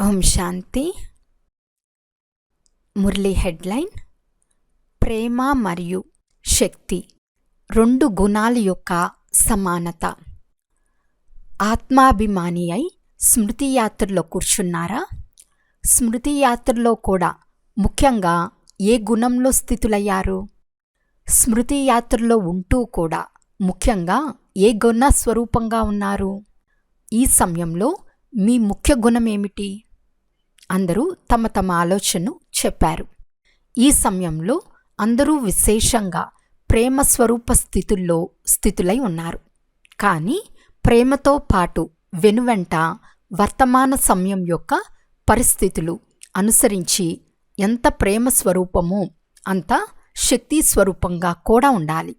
ఓం శాంతి. Murali headline. ప్రేమ మరియు శక్తి రెండు గుణాల యొక్క సమానత. ఆత్మాభిమాని అయి స్మృతి యాత్రలో కూర్చున్నారా? స్మృతి యాత్రలో కూడా ముఖ్యంగా ఏ గుణంలో స్థితులయ్యారు? స్మృతి యాత్రలో ఉంటూ కూడా ముఖ్యంగా ఏ గుణ స్వరూపంగా ఉన్నారు? ఈ సమయంలో మీ ముఖ్య గుణం ఏమిటి అందరూ తమ తమ ఆలోచనను చెప్పారు. ఈ సమయంలో అందరూ విశేషంగా ప్రేమ స్వరూప స్థితుల్లో స్థితులై ఉన్నారు. కానీ ప్రేమతో పాటు వెనువెంట వర్తమాన సమయం యొక్క పరిస్థితులు అనుసరించి ఎంత ప్రేమ స్వరూపమో అంత శక్తి స్వరూపంగా కూడా ఉండాలి.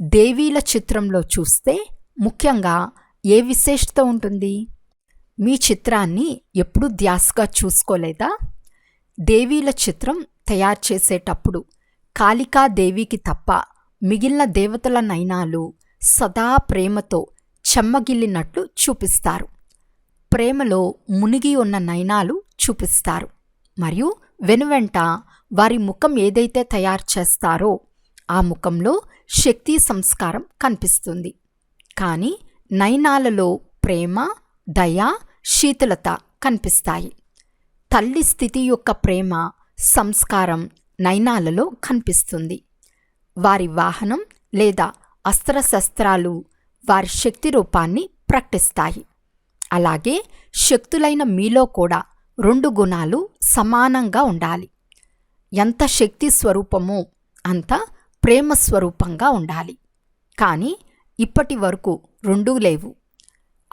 దేవీల చిత్రంలో చూస్తే ముఖ్యంగా ఏ విశేషత ఉంటుంది? మీ చిత్రాన్ని ఎప్పుడు ధ్యాసగా చూసుకోలేదా? దేవీల చిత్రం తయారు చేసేటప్పుడు కాళికా దేవికి తప్ప మిగిలిన దేవతల నయనాలు సదా ప్రేమతో చెమ్మగిల్లినట్లు చూపిస్తారు. ప్రేమలో మునిగి ఉన్న నయనాలు చూపిస్తారు. మరియు వెనువెంట వారి ముఖం ఏదైతే తయారు చేస్తారో ఆ ముఖంలో శక్తి సంస్కారం కనిపిస్తుంది. కానీ నయనాలలో ప్రేమ దయ శీతలత కనిపిస్తాయి. తల్లి స్థితి యొక్క ప్రేమ సంస్కారం నయనాలలో కనిపిస్తుంది. వారి వాహనం లేదా అస్త్రశస్త్రాలు వారి శక్తి రూపాన్ని ప్రకటిస్తాయి. అలాగే శక్తులైన మీలో కూడా రెండు గుణాలు సమానంగా ఉండాలి. ఎంత శక్తి స్వరూపమో అంత ప్రేమ స్వరూపంగా ఉండాలి. కానీ ఇప్పటి వరకు రెండూ లేవు.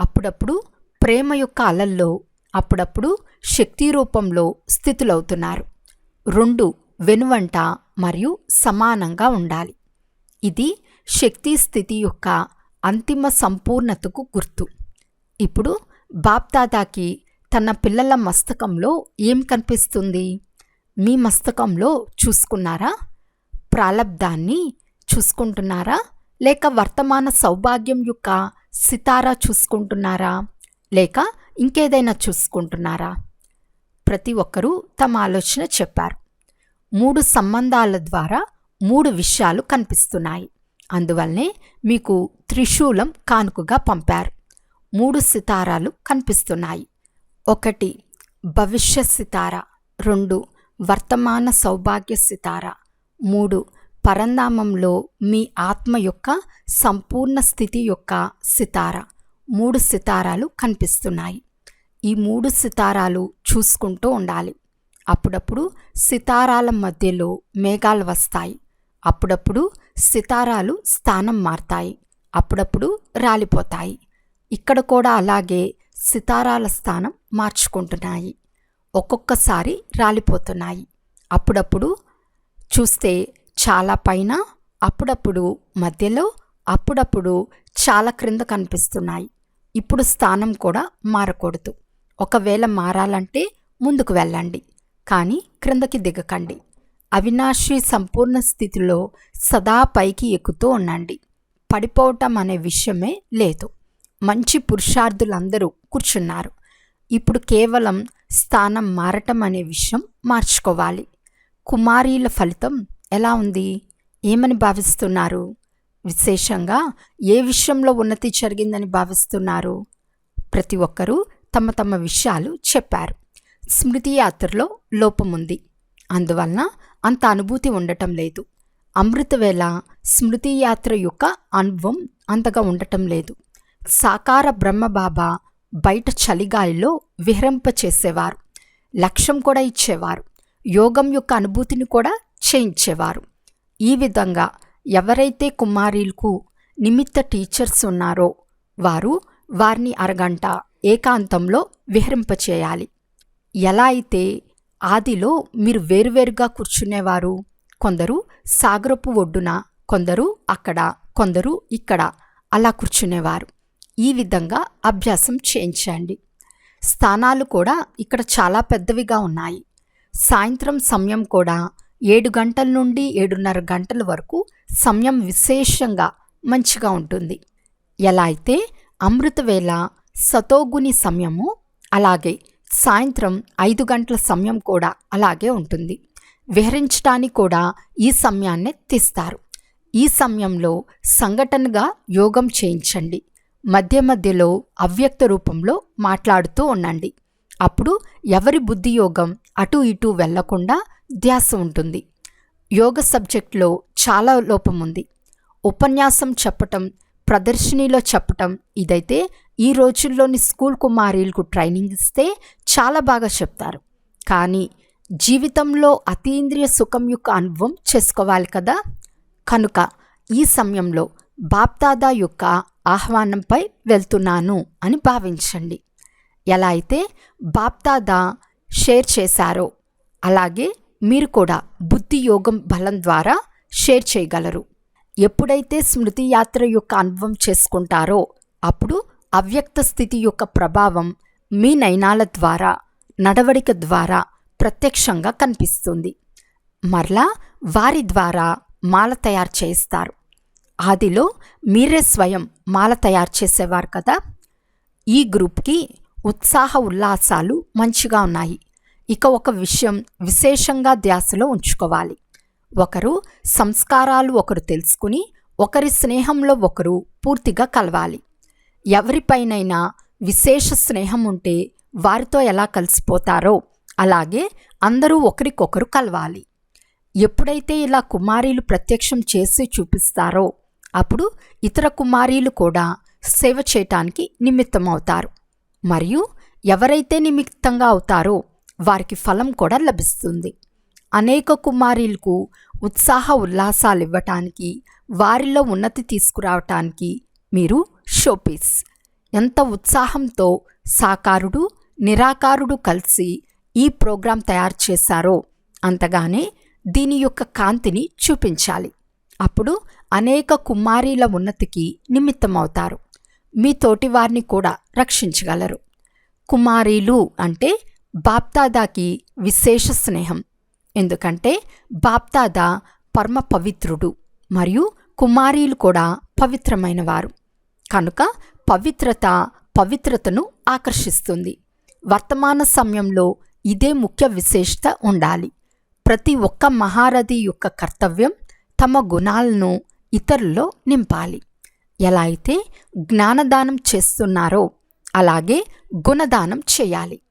అప్పుడప్పుడు ప్రేమ యొక్క అలల్లో అప్పుడప్పుడు శక్తి రూపంలో స్థితులవుతున్నారు. రెండు వెనువంట మరియు సమానంగా ఉండాలి. ఇది శక్తి స్థితి యొక్క అంతిమ సంపూర్ణతకు గుర్తు. ఇప్పుడు బాప్దాదాకి తన పిల్లల మస్తకంలో ఏం కనిపిస్తుంది? మీ మస్తకంలో చూసుకున్నారా? ప్రాలబ్ధాన్ని చూసుకుంటున్నారా? లేక వర్తమాన సౌభాగ్యం యొక్క సితారా చూసుకుంటున్నారా? లేక ఇంకేదైనా చూసుకుంటున్నారా? ప్రతి ఒక్కరూ తమ ఆలోచన చెప్పారు. మూడు సంబంధాల ద్వారా మూడు విషయాలు కనిపిస్తున్నాయి. అందువల్లనే మీకు త్రిశూలం కానుకగా పంపారు. మూడు సితారాలు కనిపిస్తున్నాయి. ఒకటి భవిష్య సితార. రెండు వర్తమాన సౌభాగ్య సితార. మూడు పరంధామంలో మీ ఆత్మ యొక్క సంపూర్ణ స్థితి యొక్క సితార. మూడు సితారాలు కనిపిస్తున్నాయి. ఈ మూడు సితారాలు చూసుకుంటూ ఉండాలి. అప్పుడప్పుడు సితారాల మధ్యలో మేఘాలు వస్తాయి. అప్పుడప్పుడు సితారాలు స్థానం మారతాయి. అప్పుడప్పుడు రాలిపోతాయి. ఇక్కడ కూడా అలాగే సితారాల స్థానం మార్చుకుంటున్నాయి. ఒక్కొక్కసారి రాలిపోతున్నాయి. అప్పుడప్పుడు చూస్తే చాలా పైన అప్పుడప్పుడు మధ్యలో అప్పుడప్పుడు చాలా క్రింద కనిపిస్తున్నాయి. ఇప్పుడు స్థానం కూడా మారకూడదు. ఒకవేళ మారాలంటే ముందుకు వెళ్ళండి. కానీ క్రిందకి దిగకండి. అవినాశి సంపూర్ణ స్థితిలో సదా పైకి ఎక్కుతూ ఉండండి. పడిపోవటం అనే విషయమే లేదు. మంచి పురుషార్థులందరూ కూర్చున్నారు. ఇప్పుడు కేవలం స్థానం మారటం అనే విషయం మార్చుకోవాలి. కుమారీల ఫలితం ఎలా ఉంది? ఏమని భావిస్తున్నారు? విశేషంగా ఏ విషయంలో ఉన్నతి జరిగిందని భావిస్తున్నారు? ప్రతి ఒక్కరూ తమ తమ విషయాలు చెప్పారు. స్మృతి యాత్రలో లోపముంది అందువలన అంత అనుభూతి ఉండటం లేదు. అమృతవేళ స్మృతి యాత్ర యొక్క అనుభవం అంతగా ఉండటం లేదు. సాకార బ్రహ్మబాబా బయట చలిగాలిలో విహరింప చేసేవారు. లక్ష్యం కూడా ఇచ్చేవారు. యోగం యొక్క అనుభూతిని కూడా చేయించేవారు. ఈ విధంగా ఎవరైతే కుమారీలకు నిమిత్త టీచర్స్ ఉన్నారో వారు వారిని అరగంట ఏకాంతంలో విహరింపచేయాలి. ఎలా అయితే ఆదిలో మీరు వేరువేరుగా కూర్చునేవారు కొందరు సాగరపు ఒడ్డున కొందరు అక్కడ కొందరు ఇక్కడ అలా కూర్చునేవారు. ఈ విధంగా అభ్యాసం చేయించండి. స్థానాలు కూడా ఇక్కడ చాలా పెద్దవిగా ఉన్నాయి. సాయంత్రం సమయం కూడా ఏడు గంటల నుండి ఏడున్నర గంటల వరకు సమయం విశేషంగా మంచిగా ఉంటుంది. ఎలా అయితే అమృతవేళ సతోగుని సమయము అలాగే సాయంత్రం ఐదు గంటల సమయం కూడా అలాగే ఉంటుంది. విహరించడానికి కూడా ఈ సమయాన్నే తీస్తారు. ఈ సమయంలో సంఘటనగా యోగం చేయించండి. మధ్య మధ్యలో అవ్యక్త రూపంలో మాట్లాడుతూ ఉండండి. అప్పుడు ఎవరి బుద్ధి యోగం అటు ఇటు వెళ్ళకుండా ధ్యాస ఉంటుంది. యోగ సబ్జెక్ట్లో చాలా లోపం ఉంది. ఉపన్యాసం చెప్పటం ప్రదర్శనలో చెప్పటం ఇదైతే ఈ రోజుల్లోని స్కూల్ కుమారీలకు ట్రైనింగ్ ఇస్తే చాలా బాగా చెప్తారు. కానీ జీవితంలో అతీంద్రియ సుఖం యొక్క అనుభవం చేసుకోవాలి కదా? కనుక ఈ సమయంలో బాప్దాదా యొక్క ఆహ్వానంపై వెళ్తున్నాను అని భావించండి. ఎలా అయితే బాప్దాదా షేర్ చేశారో అలాగే మీరు కూడా బుద్ధి యోగం బలం ద్వారా షేర్ చేయగలరు. ఎప్పుడైతే స్మృతి యాత్ర యొక్క అనుభవం చేసుకుంటారో అప్పుడు అవ్యక్త స్థితి యొక్క ప్రభావం మీ నయనాల ద్వారా నడవడిక ద్వారా ప్రత్యక్షంగా కనిపిస్తుంది. మరలా వారి ద్వారా మాల తయారు చేస్తారు. ఆదిలో మీరే స్వయం మాల తయారు చేసేవారు కదా? ఈ గ్రూప్కి ఉత్సాహ ఉల్లాసాలు మంచిగా ఉన్నాయి. ఇక ఒక విషయం విశేషంగా ధ్యాసలో ఉంచుకోవాలి. ఒకరు సంస్కారాలు ఒకరు తెలుసుకుని ఒకరి స్నేహంలో ఒకరు పూర్తిగా కలవాలి. ఎవరిపైనైనా విశేష స్నేహం ఉంటే వారితో ఎలా కలిసిపోతారో అలాగే అందరూ ఒకరికొకరు కలవాలి. ఎప్పుడైతే ఇలా కుమారీలు ప్రత్యక్షం చేసి చూపిస్తారో అప్పుడు ఇతర కుమారీలు కూడా సేవ చేయటానికి నిమిత్తమవుతారు. మరియు ఎవరైతే నిమిత్తంగా అవుతారో వారికి ఫలం కూడా లభిస్తుంది. అనేక కుమారీలకు ఉత్సాహ ఉల్లాసాలు ఇవ్వటానికి వారిలో ఉన్నతి తీసుకురావటానికి మీరు షోపీస్. ఎంత ఉత్సాహంతో సాకారుడు నిరాకారుడు కలిసి ఈ ప్రోగ్రాం తయారు చేశారో అంతగానే దీని యొక్క కాంతిని చూపించాలి. అప్పుడు అనేక కుమారీల ఉన్నతికి నిమిత్తమవుతారు. మీ తోటి వారిని కూడా రక్షించగలరు. కుమారీలు అంటే బాప్దాదాకి విశేష స్నేహం. ఎందుకంటే బాప్దాదా పరమ పవిత్రుడు మరియు కుమారీలు కూడా పవిత్రమైన వారు. కనుక పవిత్రత పవిత్రతను ఆకర్షిస్తుంది. వర్తమాన సమయంలో ఇదే ముఖ్య విశేషత ఉండాలి. ప్రతి ఒక్క మహారథి యొక్క కర్తవ్యం తమ గుణాలను ఇతరుల్లో నింపాలి. ఎలా అయితే జ్ఞానదానం చేస్తున్నారో అలాగే గుణదానం చేయాలి.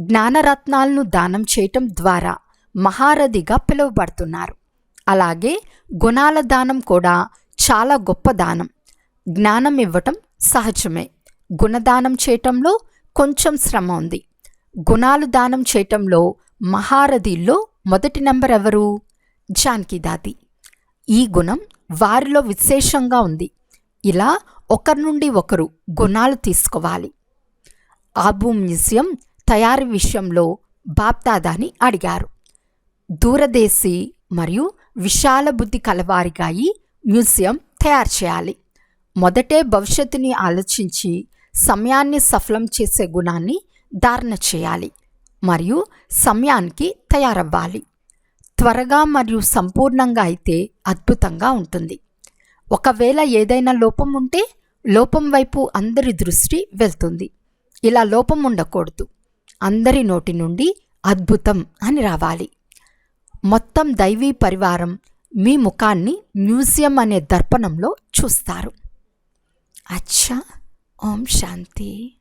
జ్ఞానరత్నాలను దానం చేయటం ద్వారా మహారథిగా పిలువబడుతున్నారు. అలాగే గుణాల దానం కూడా చాలా గొప్ప దానం. జ్ఞానం ఇవ్వటం సహజమే. గుణదానం చేయటంలో కొంచెం శ్రమ ఉంది. గుణాలు దానం చేయటంలో మహారథిల్లో మొదటి నెంబర్ ఎవరు? జానకిదాది ఈ గుణం వారిలో విశేషంగా ఉంది. ఇలా ఒకరి నుండి ఒకరు గుణాలు తీసుకోవాలి. ఆబు మ్యూజియం తయారీ విషయంలో బాప్దాదాని అడిగారు. దూరదేశీ మరియు విశాల బుద్ధి కలవారిగా ఈ మ్యూజియం తయారు చేయాలి. మొదటే భవిష్యత్తుని ఆలోచించి సమయాన్ని సఫలం చేసే గుణాన్ని ధారణ చేయాలి మరియు సమయానికి తయారవ్వాలి. త్వరగా మరియు సంపూర్ణంగా అయితే అద్భుతంగా ఉంటుంది. ఒకవేళ ఏదైనా లోపం ఉంటే లోపం వైపు అందరి దృష్టి వెళ్తుంది. ఇలా లోపం ఉండకూడదు. అందరి నోటి నుండి అద్భుతం అని రావాలి. మొత్తం దైవీ పరివారం మీ ముఖాన్ని మ్యూజియం అనే దర్పణంలో చూస్తారు. అచ్చా ఓం శాంతి.